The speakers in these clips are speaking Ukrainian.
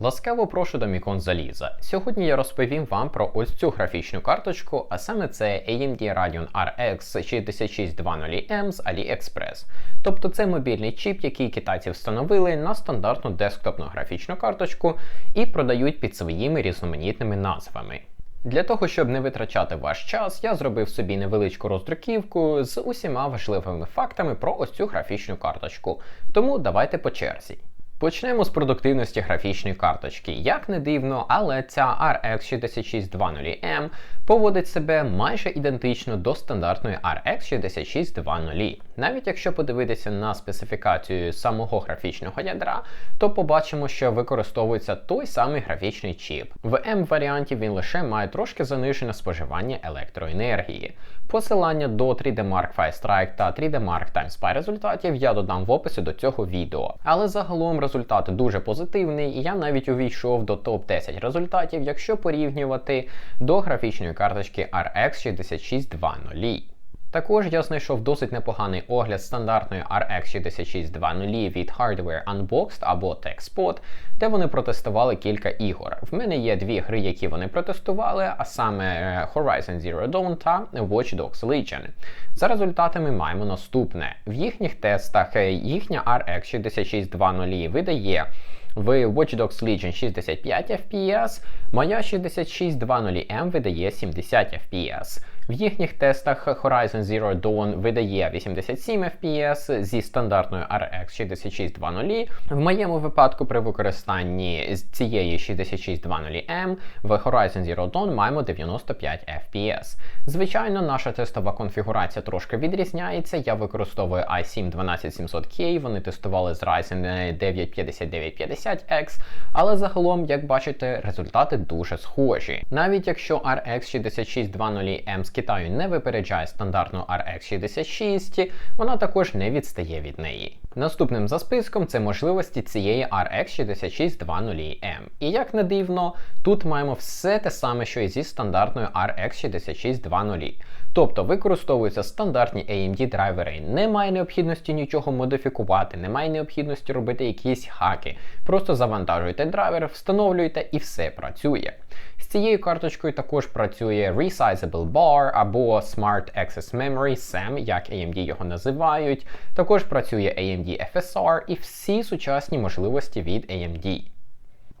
Ласкаво прошу до Мікон Заліза. Сьогодні я розповім вам про ось цю графічну карточку, а саме це AMD Radeon RX 6620M з AliExpress. Тобто це мобільний чіп, який китайці встановили на стандартну десктопну графічну карточку і продають під своїми різноманітними назвами. Для того, щоб не витрачати ваш час, я зробив собі невеличку роздруківку з усіма важливими фактами про ось цю графічну карточку. Тому давайте по черзі. Почнемо з продуктивності графічної карточки. Як не дивно, але ця RX 6620M поводить себе майже ідентично до стандартної RX 6620. Навіть якщо подивитися на специфікацію самого графічного ядра, то побачимо, що використовується той самий графічний чіп. В M варіанті він лише має трошки занижене споживання електроенергії. Посилання до 3D Mark Firestrike та 3D Mark TimeSpy результатів я додам в описі до цього відео. Але загалом результат дуже позитивний, і я навіть увійшов до топ-10 результатів, якщо порівнювати до графічної карточки RX 6620. Також я знайшов досить непоганий огляд стандартної RX 6620 від Hardware Unboxed або TechSpot, де вони протестували кілька ігор. В мене є дві гри, які вони протестували, а саме е, Horizon Zero Dawn та Watch Dogs Legion. За результатами маємо наступне: в їхніх тестах е, їхня RX 6620 видає в Watch Dogs Legion 65 FPS, моя 6620M видає 70 FPS. В їхніх тестах Horizon Zero Dawn видає 87 FPS зі стандартною RX 6620. В моєму випадку при використанні цієї 6620M в Horizon Zero Dawn маємо 95 FPS. Звичайно, наша тестова конфігурація трошки відрізняється. Я використовую i7 12700K, вони тестували з Ryzen 9 5950X, але загалом, як бачите, результати дуже схожі. Навіть якщо RX 6620M з Китаю не випереджає стандартну RX 66, вона також не відстає від неї. Наступним за списком це можливості цієї RX 6620M. І як не дивно, тут маємо все те саме, що і зі стандартною RX 6620. Тобто використовуються стандартні AMD драйвери, немає необхідності нічого модифікувати, немає необхідності робити якісь хаки. Просто завантажуєте драйвер, встановлюєте і все працює. З цією карточкою також працює Resizable Bar або Smart Access Memory, SAM, як AMD його називають. Також працює AMD FSR і всі сучасні можливості від AMD.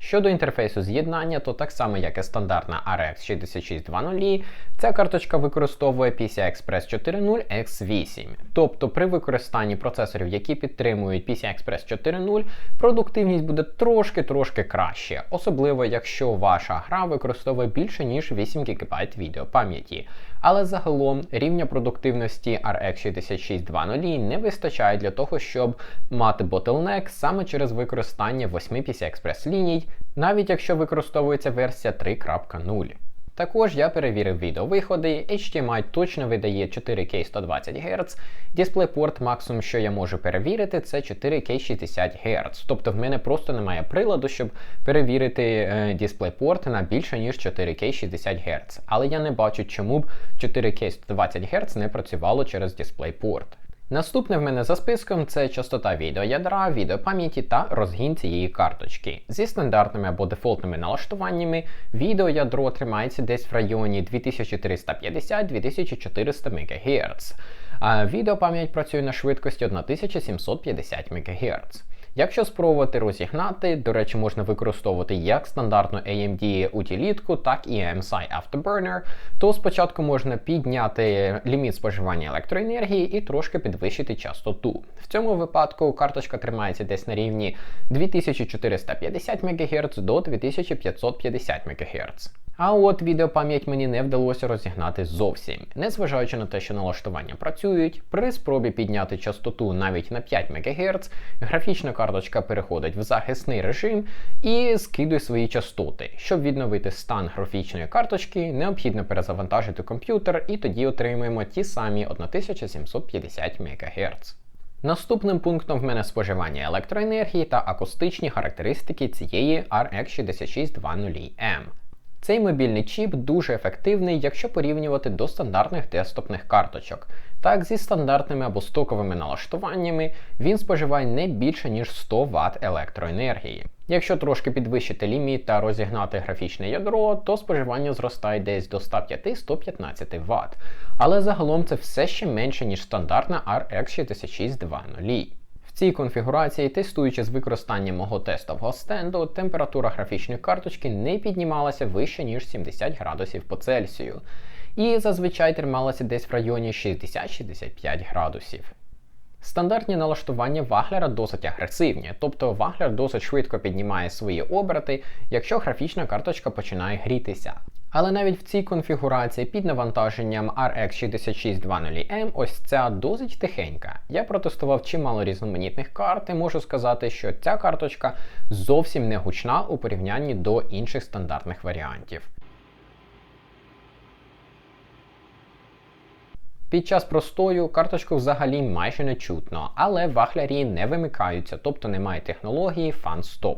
Щодо інтерфейсу з'єднання, то так само, як і стандартна RX 6620, ця карточка використовує PCI Express 4.0 X8. Тобто при використанні процесорів, які підтримують PCI Express 4.0, продуктивність буде трошки-трошки краще, особливо якщо ваша гра використовує більше ніж 8 ГБ відеопам'яті. Але загалом рівня продуктивності RX 6620 не вистачає для того, щоб мати bottleneck саме через використання 8 PCI Express ліній, навіть якщо використовується версія 3.0. Також я перевірив відеовиходи, HDMI точно видає 4К 120 Гц, DisplayPort максимум, що я можу перевірити, це 4К 60 Гц. Тобто в мене просто немає приладу, щоб перевірити е, DisplayPort на більше, ніж 4К 60 Гц. Але я не бачу, чому б 4К 120 Гц не працювало через DisplayPort. Наступне в мене за списком це частота відеоядра, відеопам'яті та розгін цієї карточки. Зі стандартними або дефолтними налаштуваннями відеоядро тримається десь в районі 2350-2400 МГц, а відеопам'ять працює на швидкості 1750 МГц. Якщо спробувати розігнати, до речі, можна використовувати як стандартну AMD утилітку, так і MSI Afterburner, то спочатку можна підняти ліміт споживання електроенергії і трошки підвищити частоту. В цьому випадку карточка тримається десь на рівні 2450 МГц до 2550 МГц. А от відеопам'ять мені не вдалося розігнати зовсім. Незважаючи на те, що налаштування працюють, при спробі підняти частоту навіть на 5 МГц, графічна карточка переходить в захисний режим і скидує свої частоти. Щоб відновити стан графічної карточки, необхідно перезавантажити комп'ютер, і тоді отримуємо ті самі 1750 МГц. Наступним пунктом в мене споживання електроенергії та акустичні характеристики цієї RX 6620M. Цей мобільний чіп дуже ефективний, якщо порівнювати до стандартних десктопних карточок. Так, зі стандартними або стоковими налаштуваннями він споживає не більше ніж 100 Вт електроенергії. Якщо трошки підвищити ліміт та розігнати графічне ядро, то споживання зростає десь до 105-115 Вт. Але загалом це все ще менше, ніж стандартна RX 6620. Цій конфігурації, тестуючи з використанням мого тестового стенду, температура графічної карточки не піднімалася вище, ніж 70 градусів по Цельсію, і зазвичай трималася десь в районі 60-65 градусів. Стандартні налаштування ваглера досить агресивні, тобто ваглер досить швидко піднімає свої оберти, якщо графічна карточка починає грітися. Але навіть в цій конфігурації під навантаженням RX 6620M ось ця досить тихенька. Я протестував чимало різноманітних карт і можу сказати, що ця карточка зовсім не гучна у порівнянні до інших стандартних варіантів. Під час простою карточку взагалі майже не чутно, але вахлярі не вимикаються, тобто немає технології Stop.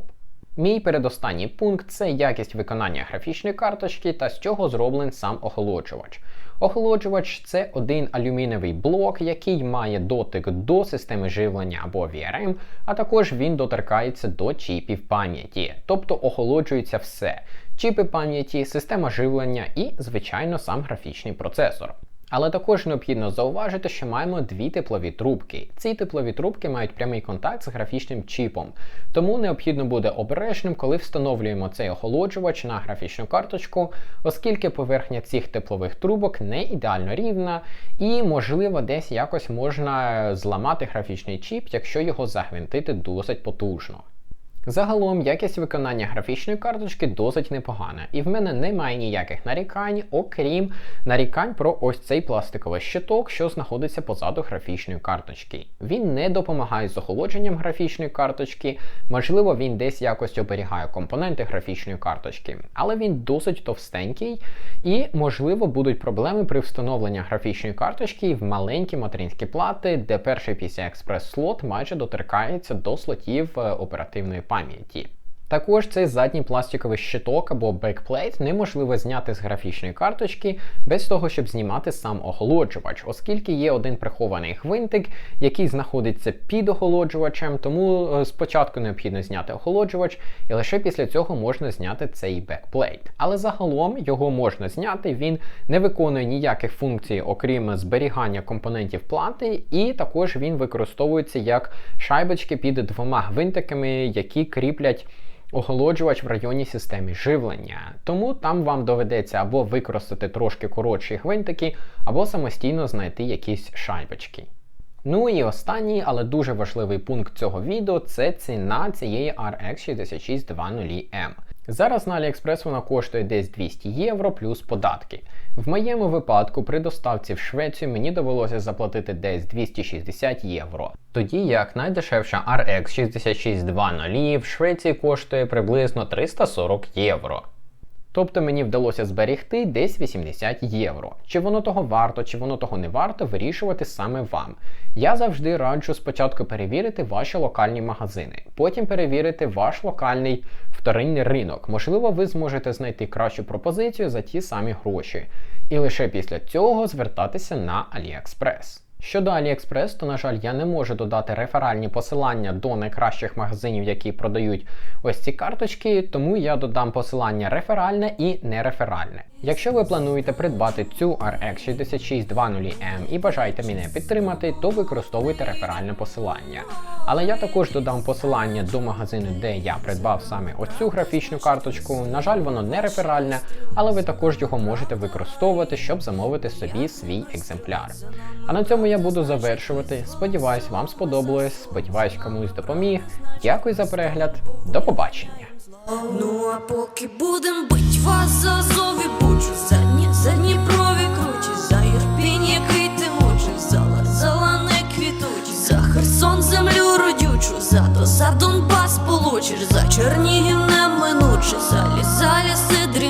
Мій передостанній пункт це якість виконання графічної карточки та з чого зроблений сам охолоджувач. Охолоджувач це один алюмінієвий блок, який має дотик до системи живлення або VRM, а також він доторкається до чіпів пам'яті, тобто охолоджується все: чіпи пам'яті, система живлення і, звичайно, сам графічний процесор. Але також необхідно зауважити, що маємо дві теплові трубки. Ці теплові трубки мають прямий контакт з графічним чіпом, тому необхідно буде обережним, коли встановлюємо цей охолоджувач на графічну карточку, оскільки поверхня цих теплових трубок не ідеально рівна, і, можливо, десь якось можна зламати графічний чіп, якщо його загвинтити досить потужно. Загалом якість виконання графічної карточки досить непогана, і в мене немає ніяких нарікань, окрім нарікань про ось цей пластиковий щиток, що знаходиться позаду графічної карточки. Він не допомагає з охолодженням графічної карточки, можливо, він десь якось оберігає компоненти графічної карточки, але він досить товстенький і, можливо, будуть проблеми при встановленні графічної карточки в маленькі материнські плати, де перший PCI Express слот майже доторкається до слотів е, оперативної пам'яті пам'яті. Також цей задній пластиковий щиток або бекплейт неможливо зняти з графічної карточки без того, щоб знімати сам охолоджувач, оскільки є один прихований гвинтик, який знаходиться під охолоджувачем, тому е, спочатку необхідно зняти охолоджувач, і лише після цього можна зняти цей бекплейт. Але загалом його можна зняти, він не виконує ніяких функцій, окрім зберігання компонентів плати, і також він використовується як шайбочки під двома гвинтиками, які кріплять охолоджувач в районі системи живлення. Тому там вам доведеться або використати трошки коротші гвинтики, або самостійно знайти якісь шайбочки. Ну і останній, але дуже важливий пункт цього відео це ціна цієї RX 6620M. Зараз на AliExpress вона коштує десь 200 євро плюс податки. В моєму випадку при доставці в Швецію мені довелося заплатити десь 260 євро. Тоді як найдешевша RX 6620 в Швеції коштує приблизно 340 євро. Тобто мені вдалося зберегти десь 80 євро. Чи воно того варто, чи воно того не варто, вирішувати саме вам. Я завжди раджу спочатку перевірити ваші локальні магазини, потім перевірити ваш локальний вторинний ринок. Можливо, ви зможете знайти кращу пропозицію за ті самі гроші. І лише після цього звертатися на AliExpress. Щодо AliExpress, то, на жаль, я не можу додати реферальні посилання до найкращих магазинів, які продають ось ці карточки, тому я додам посилання реферальне і нереферальне. Якщо ви плануєте придбати цю RX 6620M і бажаєте мене підтримати, то використовуйте реферальне посилання. Але я також додам посилання до магазину, де я придбав саме оцю графічну карточку. На жаль, воно не реферальне, але ви також його можете використовувати, щоб замовити собі свій екземпляр. А на цьому я буду завершувати. Сподіваюсь, вам сподобалось. Сподіваюсь, комусь допоміг. Дякую за перегляд. До побачення. Ну а поки будем бить вас за зові бучу задні, задні брові кручі, за Ірпінь, який ти мучиш, за лазала не квітучі, за Херсон землю родючу, за то за Донбас получиш, за Чернігів неминуче, за ліса ліси дрім.